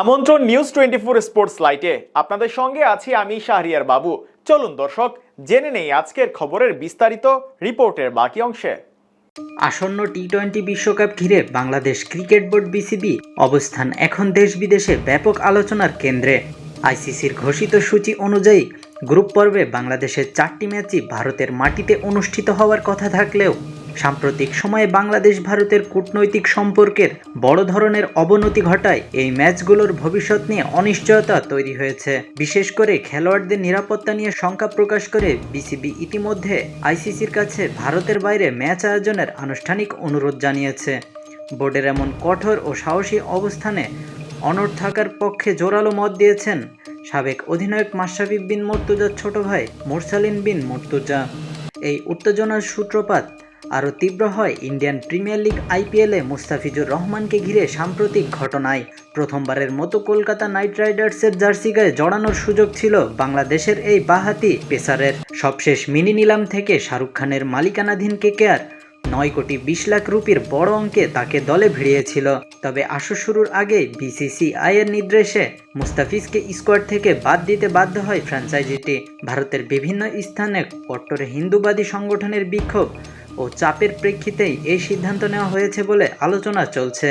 আমন্ত্রণ news twenty four sports লাইটে আপনাদের সঙ্গে আছি আমি শাহরিয়ার বাবু। চলুন দর্শক, জেনে নেই আজকের খবরের বিস্তারিত রিপোর্টের বাকি অংশে। আসন্ন টি টোয়েন্টি বিশ্বকাপ ঘিরে বাংলাদেশ ক্রিকেট বোর্ড বিসিবি অবস্থান এখন দেশ বিদেশে ব্যাপক আলোচনার কেন্দ্রে। আইসিসির ঘোষিত সূচি অনুযায়ী গ্রুপ পর্বে বাংলাদেশের চারটি ম্যাচই ভারতের মাটিতে অনুষ্ঠিত হওয়ার কথা থাকলেও সাম্প্রতিক সময়ে বাংলাদেশ ভারতের কূটনৈতিক সম্পর্কের বড় ধরনের অবনতি ঘটায় এই ম্যাচগুলোর ভবিষ্যৎ নিয়ে অনিশ্চয়তা তৈরি হয়েছে। বিশেষ করে খেলোয়াড়দের নিরাপত্তা নিয়ে শঙ্কা প্রকাশ করে বিসিবি ইতিমধ্যে আইসিসির কাছে ভারতের বাইরে ম্যাচ আয়োজনের আনুষ্ঠানিক অনুরোধ জানিয়েছে। বোর্ডের এমন কঠোর ও সাহসী অবস্থানে অনড় থাকার পক্ষে জোরালো মত দিয়েছেন সাবেক অধিনায়ক মাশরাফি বিন মর্তুজার ছোট ভাই মোরসালিন বিন মর্তুজা। এই উত্তেজনার সূত্রপাত আরও তীব্র হয় ইন্ডিয়ান প্রিমিয়ার লিগ আইপিএলে মুস্তাফিজুর রহমানকে ঘিরে সাম্প্রতিক ঘটনায়। প্রথমবারের মতো কলকাতা নাইট রাইডার্সের জার্সি গায়ে জড়ানোর সুযোগ ছিল বাংলাদেশের এই বাহাতি পেসারের। সবশেষ মিনি নিলাম থেকে শাহরুখ খানের মালিকানাধীন কেকেআর নয় কোটি বিশ লাখ রুপির বড় অঙ্কে তাকে দলে ভিড়িয়েছিল। তবে আসর শুরুর আগে বিসিসিআই এর নির্দেশে মুস্তাফিজকে স্কোয়াড থেকে বাদ দিতে বাধ্য হয় ফ্র্যাঞ্চাইজিটি। ভারতের বিভিন্ন স্থানে কট্টর হিন্দুবাদী সংগঠনের বিক্ষোভ ও চাপের প্রেক্ষিতেই এই সিদ্ধান্ত নেওয়া হয়েছে বলে আলোচনা চলছে,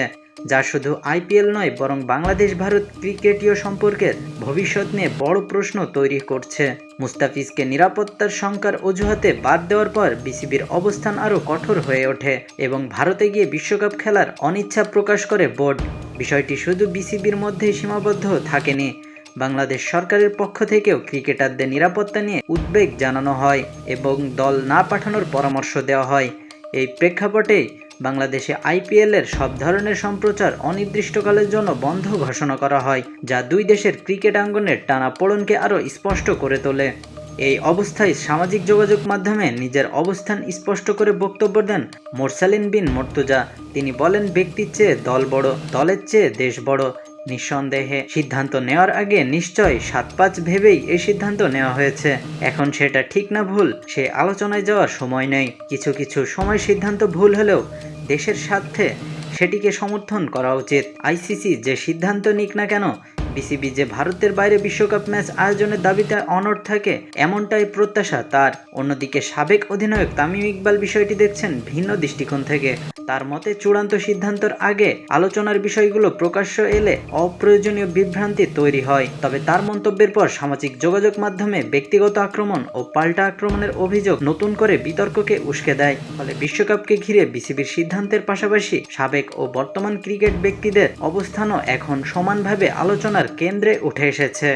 যা শুধু আইপিএল নয়, বরং বাংলাদেশ ভারত ক্রিকেটীয় সম্পর্কের ভবিষ্যৎ নিয়ে বড় প্রশ্ন তৈরি করছে। মুস্তাফিজকে নিরাপত্তার শঙ্কার অজুহাতে বাদ দেওয়ার পর বিসিবির অবস্থান আরও কঠোর হয়ে ওঠে এবং ভারতে গিয়ে বিশ্বকাপ খেলার অনিচ্ছা প্রকাশ করে বোর্ড। বিষয়টি শুধু বিসিবির মধ্যেই সীমাবদ্ধ থাকেনি বাংলাদেশ সরকারের পক্ষ থেকেও ক্রিকেটারদের নিরাপত্তা নিয়ে উদ্বেগ জানানো হয় এবং দল না পাঠানোর পরামর্শ দেওয়া হয়। এই প্রেক্ষাপটে বাংলাদেশে আইপিএলের সব ধরনের সম্প্রচার অনির্দিষ্টকালের জন্য বন্ধ ঘোষণা করা হয়, যা দুই দেশের ক্রিকেট আঙ্গনের টানা টানাপোড়নকে আরও স্পষ্ট করে তোলে। এই অবস্থায় সামাজিক যোগাযোগ মাধ্যমে নিজের অবস্থান স্পষ্ট করে বক্তব্য দেন মোরসালিন বিন মর্তুজা। তিনি বলেন, ব্যক্তির চেয়ে দল বড়, দলের চেয়ে দেশ বড়। নিঃসন্দেহে সিদ্ধান্ত নেওয়ার আগে নিশ্চয় সাত পাঁচ ভেবেই এই সিদ্ধান্ত নেওয়া হয়েছে। এখন সেটা ঠিক না ভুল, সে আলোচনায় যাওয়ার সময় নেই। কিছু কিছু সময় সিদ্ধান্ত ভুল হলেও দেশের স্বার্থে সেটিকে সমর্থন করা উচিত। আইসিসি যে সিদ্ধান্ত নিক না কেন বিসিবি যে ভারতের বাইরে বিশ্বকাপ ম্যাচ আয়োজনের দাবিতে অনড় থাকে, এমনটাই প্রত্যাশা তার। অন্যদিকে সাবেক অধিনায়ক তামিম ইকবাল বিষয়টি দেখছেন ভিন্ন দৃষ্টিকোণ থেকে। তার মতে, চূড়ান্ত সিদ্ধান্তর আগে আলোচনার বিষয়গুলো প্রকাশ্য এলে অপ্রয়োজনীয় বিভ্রান্তি তৈরি হয়। তবে তার মন্তব্যের পর সামাজিক যোগাযোগ মাধ্যমে ব্যক্তিগত আক্রমণ ও পাল্টা আক্রমণের অভিযোগ নতুন করে বিতর্ককে উস্কে দেয়। ফলে বিশ্বকাপকে ঘিরে বিসিবির সিদ্ধান্তের পাশাপাশি সাবেক ও বর্তমান ক্রিকেট ব্যক্তিদের অবস্থানও এখন সমানভাবে আলোচনার কেন্দ্রে উঠে এসেছে।